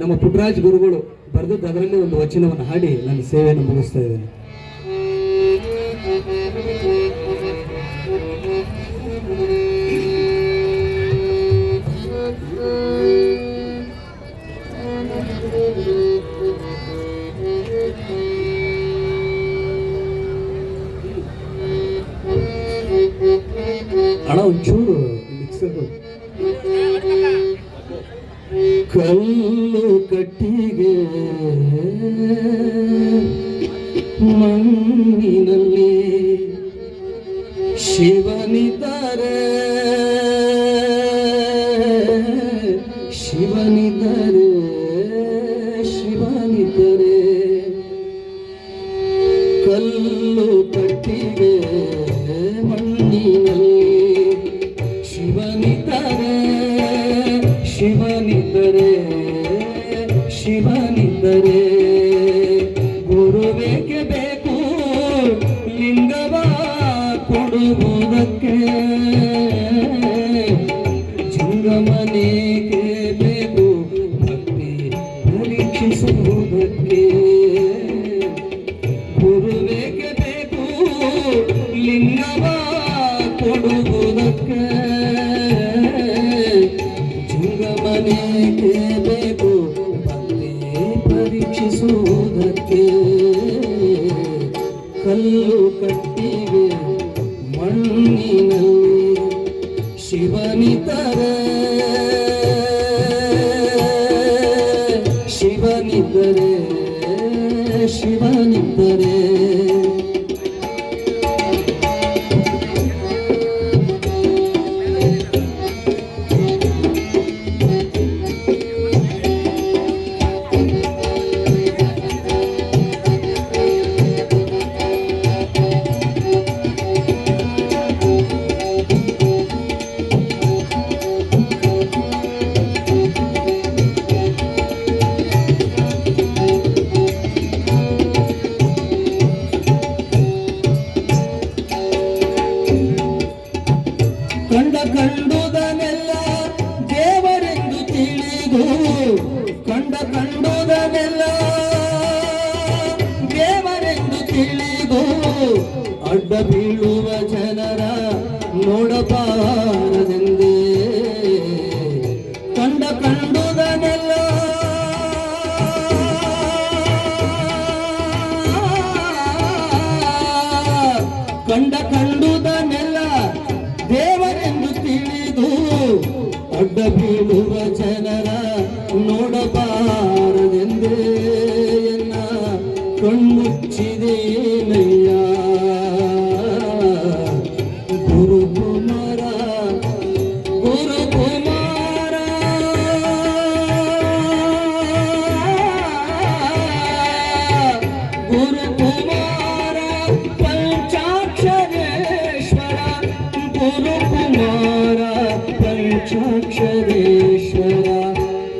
ನಮ್ಮ ಪುಟ್ರಾಜ್ ಗುರುಗಳು ಬರೆದದ್ದು ಅದರಲ್ಲಿ ಒಂದು ವಚನವನ್ನು ಹಾಡಿ ನನ್ನ ಸೇವೆಯನ್ನು ಮುಗಿಸ್ತಾ ಇದ್ದೇನೆ. ಅಣ್ಣ, ಒಂಚೂರು ಮಿಕ್ಸರ್ ಕಲ್ಲು ಕಟ್ಟಿಗೆ ಮಣ್ಣಿನಲ್ಲಿ ಶಿವನಿದ್ದಾರೆ. ಶಿವನಿದ್ದಾರೆ ಶಿವನಿದ್ದಾರೆ. ಕಲ್ಲು ಕಟ್ಟಿಗೆ ಮಣ್ಣಿನಲ್ಲಿ ಶಿವನಿದ್ದರೆ ಗುರುಬೇಕೆ ಬೇಕು ಲಿಂಗವ ಕೊಡುವುದಕ್ಕೆ ಜಂಗಮನೇಗೆ ಬೇಕು? ಭಕ್ತಿ ಪರೀಕ್ಷಿಸುವುದಕ್ಕೆ ಗುರುವೇಗೆ ಬೇಕು ಲಿಂಗವ ಕೊಡುವುದಕ್ಕೆ ಜಂಗಮನೇಗೆ ಬೇಕು? ಪರೀಕ್ಷಿಸುವುದಕ್ಕೆ ಕಲ್ಲು ಕಟ್ಟಿಗೆ ಮಣ್ಣಿನಲ್ಲಿ ಶಿವನಿತರ ಶಿವನಿದ್ದರೆ ಶಿವನಿದ್ದರೆ ತಿಳಿದು ಕಂಡ ಕಂಡುದನೆಲ್ಲ ದೇವರೆಂದು ತಿಳಿದು ಅಡ್ಡ ಬೀಳುವ ಜನರ ನೋಡಬಾರದೆಂದೇ. ಕಂಡ ಕಂಡುದನೆಲ್ಲ ಕಂಡ ಕಂಡುದನೆಲ್ಲ ದೇವರೆಂದು ತಿಳಿದು ಅಡ್ಡ ಬೀಳುವ ಜನರ ನೋಡಬಾರದೆಂದೇ ಎನ್ನ ಕಣ್ಮುಚ್ಚಿದೆ ನಯ್ಯ ಗುರುಕುಮಾರ ಗುರುಕುಮಾರ ಗುರುಕುಮಾರ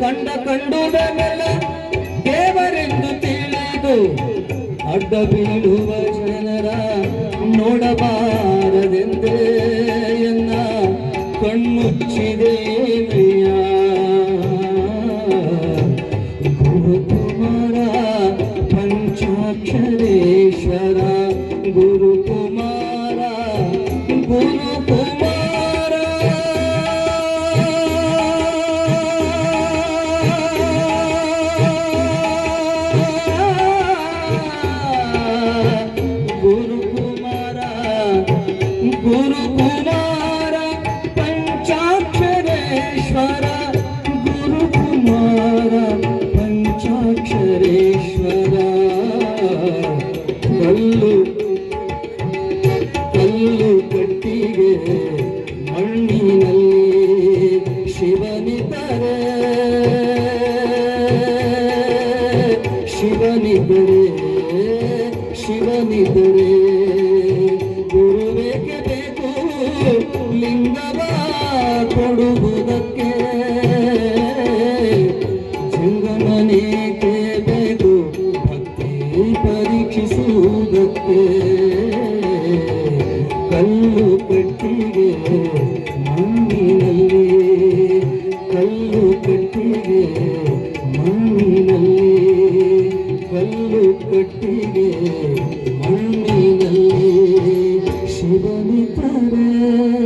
ಕಂಡ ಕಂಡುದನೆಲ್ಲ ದೇವರೆಂದು ತಿಳಿದು ಅಡ್ಡ ಬೀಳುವ ಜನರ ನೋಡಬಾರದೆಂದೇ ಎನ್ನ ಕಣ್ಮುಚ್ಚಿದೆ ಗುರುಕುಮಾರ ಪಂಚಾಕ್ಷರೇಶ್ವರ ಗುರುಕುಮಾರ ಪಂಚಾಕ್ಷರೇಶ್ವರ ಗುರುಕುಮಾರ ಪಂಚಾಕ್ಷರೇಶ್ವರ. ಮಣ್ಣಿನಲ್ಲಿ ಶಿವನಿದ್ದರೆ ಶಿವನಿದ್ದರೆ ಕೊಡುವುದಕ್ಕೆ ಜಂಗಮನೇಕೆ ಬೇಕು ಭಕ್ತಿ ಪರೀಕ್ಷಿಸುವುದಕ್ಕೆ. ಕಲ್ಲು ಕಟ್ಟಿಗೆ ಮಣ್ಣಿನಲ್ಲಿ, ಕಲ್ಲು ಕಟ್ಟಿಗೆ ಮಣ್ಣಿನಲ್ಲಿ, ಕಲ್ಲು ಕಟ್ಟಿಗೆ ಮಣ್ಣಿನಲ್ಲಿ. ಶಿವನಿದ್ದರೆ